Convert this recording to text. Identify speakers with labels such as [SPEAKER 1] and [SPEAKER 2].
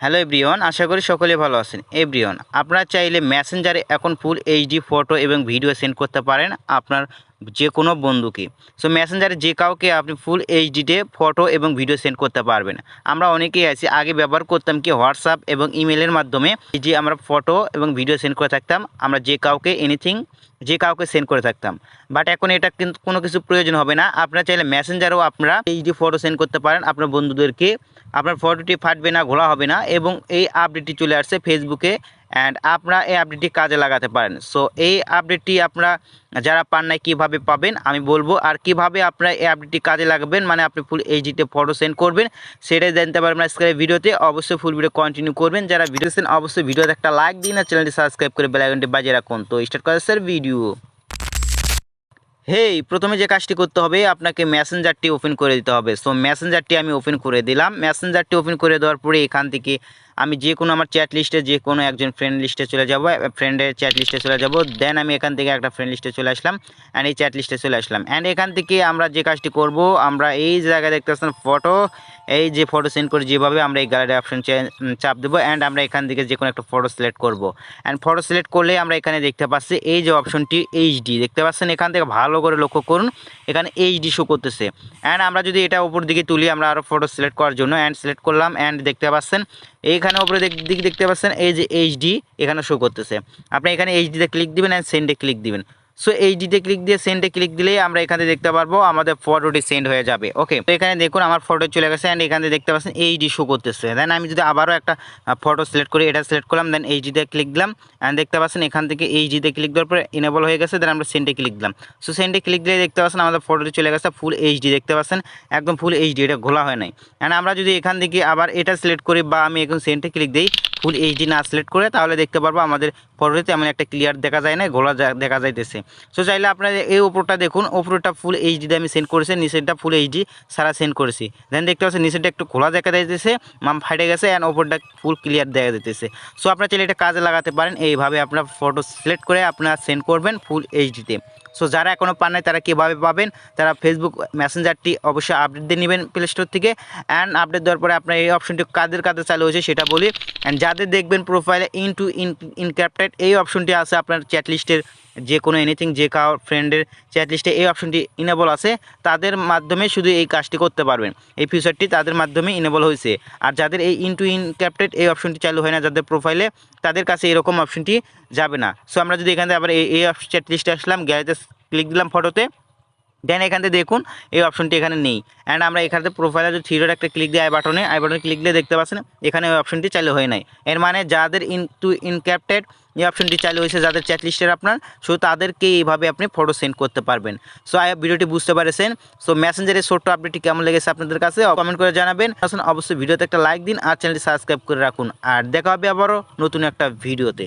[SPEAKER 1] Hello everyone, আশা করি সকলে ভালো আছেন। এভরিওয়ান, আপনারা চাইলে মেসেঞ্জারে এখন ফুল এইচডি ফটো এবং ভিডিও সেন্ড করতে পারেন। আপনার যে কোনো বন্ধুকে সো মেসেঞ্জারে যে কাউকে আপনি ফুল এইচডিতে ফটো এবং ভিডিও সেন্ড করতে পারবেন। আমরা অনেকেই আছি, আগে ব্যবহার করতাম কি হোয়াটসঅ্যাপ এবং ইমেলের মাধ্যমে যে আমরা ফটো এবং ভিডিও সেন্ড করে থাকতাম, আমরা যে কাউকে এনিথিং যে কাউকে সেন্ড করে থাকতাম। বাট এখন এটা কিন্তু কোনো কিছু প্রয়োজন হবে না। আপনারা চাইলে মেসেঞ্জারেও আপনারা এইচডি ফটো সেন্ড করতে পারেন আপনার বন্ধুদেরকে। আপনার ফটোটি ফাটবে না, ঘোলা হবে না এবং এই আপডেটটি চলে আসছে ফেসবুকে অ্যান্ড আপনারা এই আপডেটটি কাজে লাগাতে পারেন। সো এই আপডেটটি আপনারা যারা পান নাই, কীভাবে পাবেন? আমি বলব, আর কীভাবে আপনারা এই আপডেটটি কাজে লাগাবেন? মানে আপনি ফুল এইচডিতে ফটো সেন্ড করবেন, সেটাই জানতে পারবেন আজকের ভিডিওতে। অবশ্যই ফুল ভিডিও কন্টিনিউ করবেন। যারা ভিডিও সেন অবশ্যই ভিডিওতে একটা লাইক দিন, আর চ্যানেলটি সাবস্ক্রাইব করে বেলাইকনটি বাজিয়ে রাখুন। তো স্টার্ট করা স্যার ভিডিও হেই প্রথমে যে কাজটি করতে হবে, আপনাকে মেসেঞ্জারটি ওপেন করে দিতে হবে। সো মেসেঞ্জারটি আমি ওপেন করে দিলাম। মেসেঞ্জারটি ওপেন করে দেওয়ার পরে এখান থেকে আমি যে কোনো আমার চ্যাট লিস্টে যে কোনো একজন ফ্রেন্ড লিস্টে চলে যাব ফ্রেন্ডের চ্যাট লিস্টে চলে যাব দেন আমি এখান থেকে একটা ফ্রেন্ড লিস্টে চলে আসলাম অ্যান্ড এই চ্যাট লিস্টে চলে আসলাম। অ্যান্ড এখান থেকে আমরা যে কাজটি করব, আমরা এই জায়গায় দেখতে পাচ্ছেন ফটো এই যে ফটো সেন্ড করে যেভাবে আমরা এই গ্যালারি অপশন চাপ দেবো অ্যান্ড আমরা এখান থেকে যে কোনো একটা ফটো সিলেক্ট করব। অ্যান্ড ফটো সিলেক্ট করলে আমরা এখানে দেখতে পাচ্ছি এই যে অপশনটি এইচডি দেখতে পাচ্ছেন এখান থেকে ভালো করে লক্ষ্য করুন, এখানে এইচডি শো করতেছে। অ্যান্ড আমরা যদি এটা উপর দিকে তুলি, আমরা আরও ফটো সিলেক্ট করার জন্য অ্যান্ড সিলেক্ট করলাম অ্যান্ড দেখতে পাচ্ছেন এইখানে উপরে দিক দেখতে পাচ্ছেন, এই যে এইচডি এখানে শো করতেছে। আপনি এখানে এইচডিতে ক্লিক দিবেন অ্যান্ড সেন্ডে ক্লিক দিবেন। সো এইচডিতে ক্লিক দিয়ে সেন্ডে ক্লিক দিলেই আমরা এখানে দেখতে পারব আমাদের ফটোটি সেন্ড হয়ে যাবে ওকে তো এখানে দেখুন আমার ফটো চলে গেছে অ্যান্ড এখানে দেখতে পাচ্ছেন এইচডি শো করতেছে। দেন আমি যদি আবারও একটা ফটো সিলেক্ট করি, এটা সিলেক্ট করলাম দেন এইচডিতে ক্লিক দিলাম অ্যান্ড দেখতে পাচ্ছেন এখান থেকে এইচডিতে ক্লিক দেওয়ার পরে ইনেবল হয়ে গেছে দেন আমরা সেন্ডে ক্লিক দিলাম। সো সেন্ডে ক্লিক দিলে দেখতে পাচ্ছেন আমাদের ফটোটি চলে গেছে ফুল এইচডি দেখতে পাচ্ছেন? একদম ফুল এইচডি এটা ঘোলা হয় নাই। অ্যান্ড আমরা যদি এখান থেকে আবার এটা সিলেক্ট করি বা আমি এখন সেন্টে ক্লিক দিই ফুল এইচডি না সিলেক্ট করে তাহলে দেখতে পারব আমাদের ফটোতে তেমন একটা ক্লিয়ার দেখা যায় না ঘোলা দেখা যাইতেছে। সো চাইলে আপনারা এই ওপরটা দেখুন ওপরটা ফুল এইচডিতে আমি সেন্ড করেছি, নিচেরটা ফুল এইচডি সারা সেন্ড করেছি। দেন দেখতে পাচ্ছেন, নিচেরটা একটু খোলা দেখা যাইতেছে মাম ফাটে গেছে অ্যান্ড ওপরটা ফুল ক্লিয়ার দেখা যাইতেছে। সো আপনারা চাইলে এটা কাজে লাগাতে পারেন, এইভাবে আপনার ফটো সিলেক্ট করে আপনারা সেন্ড করবেন ফুল এইচডিতে সো যারা এখনও পান নাই, তারা কীভাবে পাবেন? তারা ফেসবুক মেসেঞ্জারটি অবশ্যই আপডেট দিয়ে নেবেন প্লে স্টোর থেকে। অ্যান্ড আপডেট দেওয়ার পরে আপনার এই অপশনটি কাদের কাদের চালু হয়েছে সেটা বলি। অ্যান্ড যাদের দেখবেন প্রোফাইলে ইন টু ইন ইনক্যাপ্টেড এই অপশনটি আছে আপনার চ্যাট লিস্টের যে কোনো এনিথিং যে কাউ ফ্রেন্ডের চ্যাট লিস্টে এই অপশনটি ইনেবল আছে। তাদের মাধ্যমে শুধু এই কাজটি করতে পারবেন। এই ফিচারটি তাদের মাধ্যমে ইনেবল হয়েছে। আর যাদের এই ইন টু ইন ইনক্যাপ্টেড এই অপশনটি চালু হয় না যাদের প্রোফাইলে তাদের কাছে এরকম অপশনটি যাবে না। সো আমরা যদি এখান আবার এই চ্যাট লিস্টে আসলাম গ্যালারিতে ক্লিক দিলাম ফটোতে দেন এখান থেকে দেখুন এই অপশনটি এখানে নেই। অ্যান্ড আমরা এখানে প্রোফাইলে যদি থ্রি ডট একটা ক্লিক দিই আই বাটনে আই বাটনে ক্লিক দিয়ে দেখতে পাচ্ছেন, এখানে ওই অপশনটি চালু হয় নাই। এর মানে যাদের ইন টু ইনক্যাপ্টেড এই অপশনটি চালু হয়েছে যাদের চ্যাট লিস্টের আপনার শুধু তাদেরকে এইভাবে আপনি ফটো সেন্ড করতে পারবেন। সো আই ভিডিওটি বুঝতে পারেছেন। সো মেসেঞ্জারের ছোট্ট আপডেটটি কেমন লেগেছে আপনাদের কাছে কমেন্ট করে জানাবেন। আসুন, অবশ্যই ভিডিওতে একটা লাইক দিন আর চ্যানেলটি সাবস্ক্রাইব করে রাখুন। আর দেখা হবে আবারও নতুন একটা ভিডিওতে